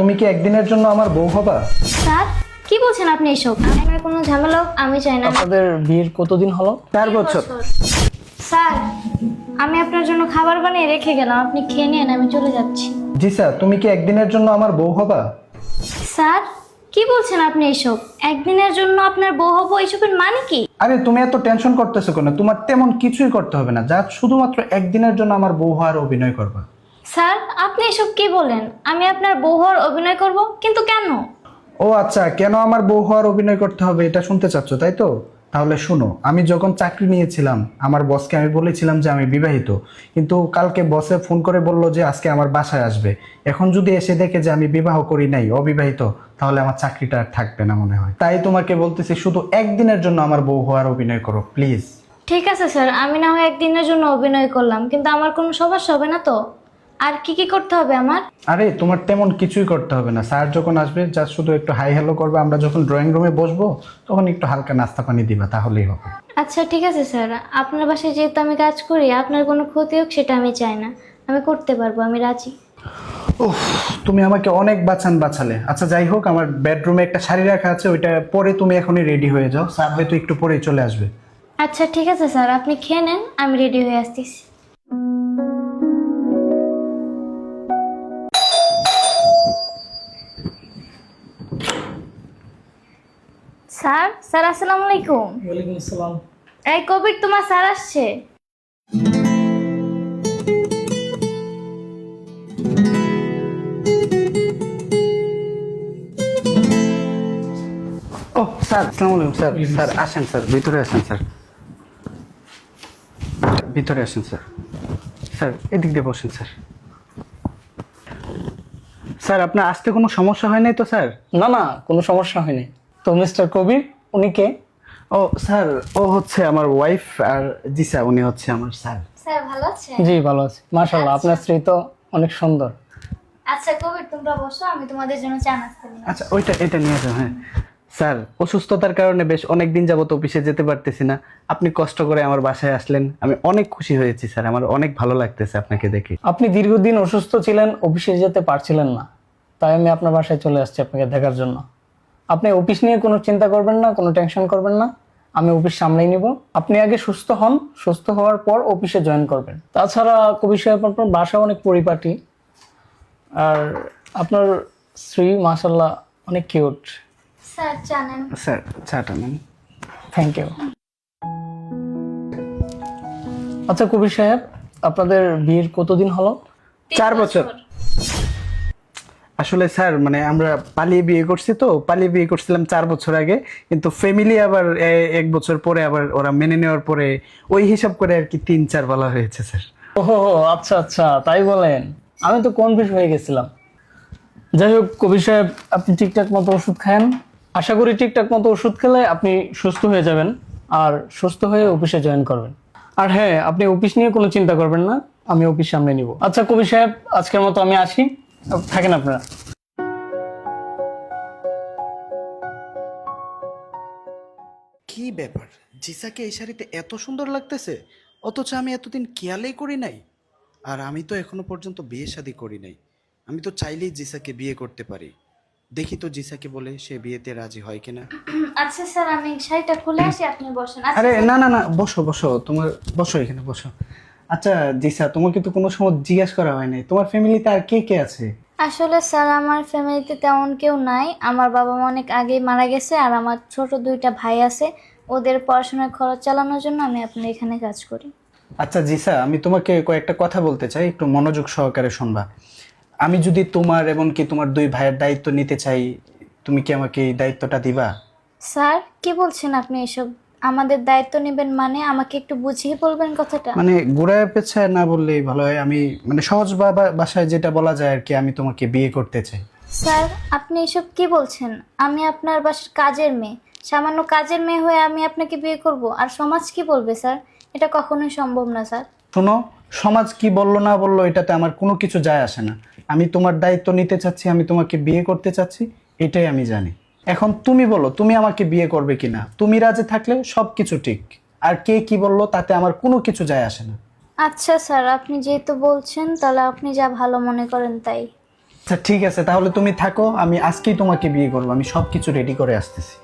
তুমি কি একদিনের জন্য আমার বউ হবা? স্যার কি বলছেন আপনি এসব? আমার কোনো ঝামেলা আমি চাই না। আপনাদের বিয়ের কতদিন হলো? চার বছর। স্যার আমি আপনার জন্য খাবার বানিয়ে রেখে গেলাম। আপনি খেয়ে নিন আমি চলে যাচ্ছি। জি স্যার তুমি কি একদিনের জন্য আমার বউ হবা? স্যার কি বলছেন আপনি এসব? একদিনের জন্য আপনার বউ হব এসবের মানে কি? আরে তুমি এত টেনশন করতেছো কেন? তোমার তেমন কিছুই করতে হবে না। যা শুধুমাত্র একদিনের জন্য আমার বউ হওয়ার অভিনয় করবা। স্যার আপনি এসব কি বলেন? আমি আপনার বউ হওয়ার অভিনয় করব কিন্তু কেন? ও আচ্ছা কেন আমার বউ হওয়ার অভিনয় করতে হবে এটা শুনতে চাচ্ছ তাই তো? তাহলে শুনো আমি যখন চাকরি নিয়েছিলাম আমার বসকে আমি বলেছিলাম যে আমি বিবাহিত কিন্তু কালকে বসে ফোন করে বলল যে আজকে আমার বাসায় আসবে। এখন যদি এসে দেখে যে আমি বিবাহ করি নাই অবিবাহিত তাহলে আমার চাকরিটা আর থাকবে না মনে হয়। তাই তোমাকে বলতেছি শুধু একদিনের জন্য আমার বউ হওয়ার অভিনয় করো প্লিজ ঠিক আছে স্যার আমি না হয় একদিনের জন্য অভিনয় করলাম কিন্তু আমার কোনো সমস্যা হবে না তো? আর কি কি করতে হবে আমার? আরে তোমার তেমন কিছুই করতে হবে না। স্যার যখন আসবে যা শুধু একটু হাই হ্যালো করবে আমরা যখন ড্রয়িং রুমে বসবো তখন একটু হালকা নাস্তা পানি দিবা তাহলেই হবে। আচ্ছা ঠিক আছে স্যার। আপনার বাসায় যেহেতু আমি কাজ করি আপনার কোনো ক্ষতি হোক সেটা আমি চাই না। আমি করতে পারব আমি রাজি। উফ, তুমি আমাকে অনেক বাঁচান বাঁচালে আচ্ছা যাই হোক আমার বেডরুমে একটা শাড়ি রাখা আছে ওইটা পরে তুমি এখনই রেডি হয়ে যাও। স্যার হয়তো একটু পরেই চলে আসবে। আচ্ছা ঠিক আছে স্যার। আপনি খেয়ে নেন আমি রেডি হয়ে আসতেছি। স্যার। স্যার আসসালামু আলাইকুম। ওয়ালাইকুম আসসালাম। এই কবির তোমার স্যার আসছে? ও স্যার আসসালামু আলাইকুম স্যার। স্যার আসেন স্যার। ভিতরে আসেন স্যার। ভিতরে আসেন স্যার। স্যার এদিক দিয়ে বসেন স্যার। স্যার আপনার আসতে কোনো সমস্যা হয় নাই তো স্যার? না না কোনো সমস্যা হয়নি। তো মিস্টার কবির উনি কে? ও স্যার ও হচ্ছে আমার ওয়াইফ আর জি স্যার উনি হচ্ছে আমার স্যার। স্যার ভালো আছে জি ভালো আছি। মাশাল্লাহ আপনার স্ত্রী তো অনেক সুন্দর। আচ্ছা কবির তোমরা বসো আমি তোমাদের জন্য চা নাস্তা নিয়ে আচ্ছা ওইটা এটা নিয়ে যাও হ্যাঁ। স্যার অসুস্থতার কারণে বেশ অনেক দিন যাবত অফিসে যেতে পারতেছি না। আপনি কষ্ট করে আমার বাসায় আসলেন। আমি অনেক খুশি হয়েছি স্যার। আমার অনেক ভালো লাগতেছে আপনাকে দেখে। আপনি দীর্ঘদিন অসুস্থ ছিলেন অফিসে যেতে পারছিলেন না। তাই আমি আপনার বাসায় চলে আসছি আপনাকে দেখার জন্য। আপনি অফিস নিয়ে কোনো চিন্তা করবেন না কোনো টেনশন করবেন না। আমি অফিস সামলেই নিব। আপনি আগে সুস্থ হন সুস্থ হওয়ার পর অফিসে জয়েন করবেন। তাছাড়া কবি সাহেব আপনার বাসা অনেক পরিপাটি। আর আপনার স্ত্রী মাসাল্লাহ অনেক কিউট স্যার জানেন। স্যার চাটা নেন। থ্যাংক ইউ আচ্ছা কবির সাহেব আপনাদের বিয়ের কতদিন হলো? চার বছর। আসলে স্যার মানে আমরা পালিয়ে বিয়ে করছি তো, পালিয়ে বিয়ে করছিলাম চার বছর আগে, কিন্তু ফ্যামিলি আবার এক বছর পরে আবার ওরা মেনে নেওয়ার পরে ওই হিসাব করে আর কি তিন চার বলা হয়েছে, স্যার। ওহো আচ্ছা আচ্ছা তাই বলেন। আমি তো কনফিউজ হয়ে গেছিলাম। যাই হোক কবির সাহেব, আপনি ঠিকঠাক মতো ওষুধ খান। আশা করি ঠিকঠাক মতো ওষুধ খেলে আপনি সুস্থ হয়ে যাবেন আর সুস্থ হয়ে অফিসে জয়েন করবেন। আর হ্যাঁ আপনি অফিস নিয়ে কোনো চিন্তা করবেন না, আমি অফিস সামনে নিব। আচ্ছা কবি সাহেব, আজকের মতো আমি আসি। থাকেন আপনারা। কি ব্যাপার? জিসাকে এই শাড়িতে এত সুন্দর লাগতেছে? অথচ আমি এতদিন খেয়ালই করি নাই। আর আমি তো এখনও পর্যন্ত বিয়ে শাদী করি নাই। আমি তো চাইলেই জিসাকে বিয়ে করতে পারি। দেখি তো জিসাকে বলে সে বিয়েতে রাজি হয় কিনা। আচ্ছা স্যার আমি শাড়িটা খুলে আসি আপনি বসেন। আচ্ছা, আরে না না না বসো বসো তোমার বসো এখানে বসো। আচ্ছা জি জিসা তোমাকে তো কোনো সময় জিজ্ঞাসা করা হয় নাই। তোমার ফ্যামিলিতে আর কে কে আছে? আসলে স্যার আমার ফ্যামিলিতে তেমন কেউ নাই। আমার বাবা মা অনেক আগেই মারা গেছে আর আমার ছোট দুইটা ভাই আছে। ওদের পড়াশোনার খরচ চালানোর জন্য আমি আপনার এখানে কাজ করি। আচ্ছা জিসা আমি তোমাকে কয়েকটা কথা বলতে চাই। একটু মনোযোগ সহকারে শুনবা। আমি যদি তোমার এমনকি তোমার দুই ভাইয়ের দায়িত্ব নিতে চাই তুমি কি আমাকে এই দায়িত্বটা দিবা? স্যার কি বলছেন আপনি এসব? আমাদের দায়িত্ব নেবেন মানে আমাকে একটু বুঝিয়ে বলবেন কথাটা? মানে গোড়ায় পেছায় না বললেই ভালো হয়। আমি মানে সহজ ভাষায় যেটা বলা যায় আর কি আমি তোমাকে বিয়ে করতে চাই। স্যার আপনি এসব কি বলছেন? আমি আপনার বাসার কাজের মেয়ে। সামান্য কাজের মেয়ে হয়ে আমি আপনাকে বিয়ে করব। আর সমাজ কি বলবে স্যার? এটা কখনোই সম্ভব না স্যার। শোনো সমাজ কি বলল না বলল এটাতে আমার কোনো কিছু যায় আসে না। আমি তোমার দায়িত্ব নিতে চাচ্ছি আমি তোমাকে বিয়ে করতে চাচ্ছি এটাই আমি জানি। এখন তুমি বলো তুমি আমাকে বিয়ে করবে কিনা? তুমি রাজি থাকলে সব কিছু ঠিক। আর কে কি বলল তাতে আমার কোনো কিছু যায় আসে না। আচ্ছা স্যার আপনি যেহেতু বলছেন তাহলে আপনি যা ভালো মনে করেন তাই। আচ্ছা ঠিক আছে তাহলে তুমি থাকো আমি আজকেই তোমাকে বিয়ে করব আমি সব কিছু রেডি করে আসতেছি।